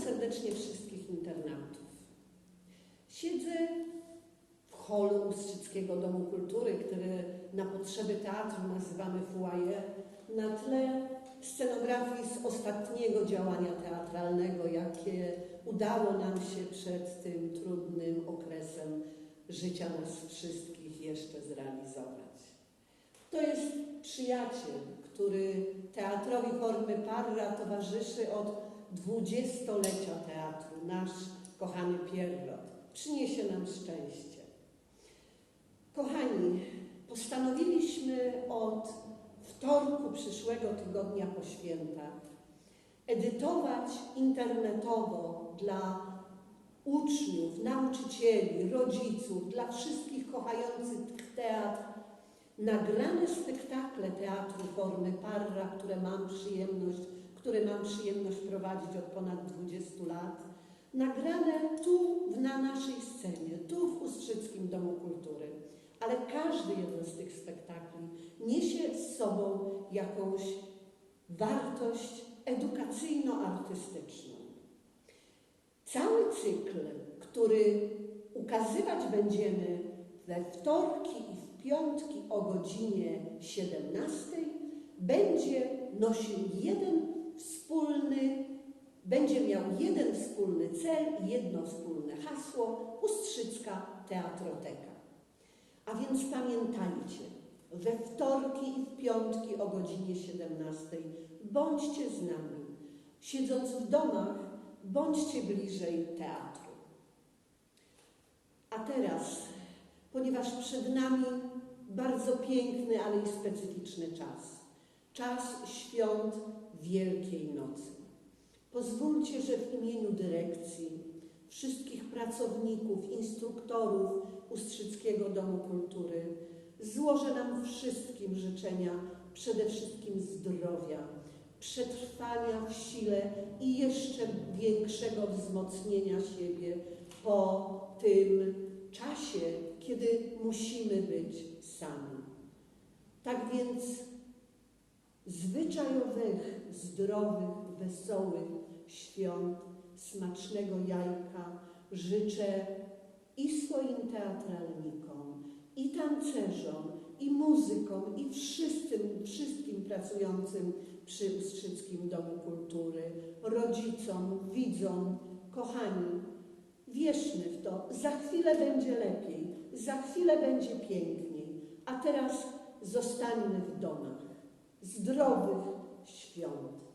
serdecznie wszystkich internautów. Siedzę w holu Ustrzyckiego Domu Kultury, który na potrzeby teatru nazywamy foyer, na tle scenografii z ostatniego działania teatralnego, jakie udało nam się przed tym trudnym okresem życia nas wszystkich jeszcze zrealizować. To jest przyjaciel, który teatrowi formy parra towarzyszy od dwudziestolecia teatru, nasz kochany Pierrot. Przyniesie nam szczęście. Kochani, postanowiliśmy od wtorku przyszłego tygodnia po świętach edytować internetowo dla uczniów, nauczycieli, rodziców, dla wszystkich kochających teatr nagrane spektakle teatru formy Parra, które mam przyjemność, które mam przyjemność prowadzić od ponad 20 lat, nagrane tu na naszej scenie, tu w Ustrzyckim Domu Kultury. Ale każdy jeden z tych spektakli niesie z sobą jakąś wartość edukacyjno-artystyczną. Cały cykl, który ukazywać będziemy we wtorki i w piątki o godzinie 17, będzie nosił jeden wspólny, będzie miał jeden wspólny cel i jedno wspólne hasło Ustrzycka Teatroteka. A więc pamiętajcie, we wtorki i w piątki o godzinie 17 bądźcie z nami. Siedząc w domach, bądźcie bliżej teatru. A teraz, ponieważ przed nami bardzo piękny, ale i specyficzny czas, czas świąt Wielkiej Nocy, pozwólcie, że w imieniu dyrekcji, wszystkich pracowników, instruktorów Ustrzyckiego Domu Kultury złożę nam wszystkim życzenia przede wszystkim zdrowia, przetrwania w sile i jeszcze większego wzmocnienia siebie po tym czasie, kiedy musimy być sami. Tak więc zwyczajowych, zdrowych, wesołych świąt, smacznego jajka życzę i swoim teatralnikom, i tancerzom, i muzykom, i wszystkim, wszystkim pracującym przy Ustrzyckim Domu Kultury, rodzicom, widzom, kochani, wierzmy w to, za chwilę będzie lepiej, za chwilę będzie piękniej, a teraz zostańmy w domach. Zdrowych świąt.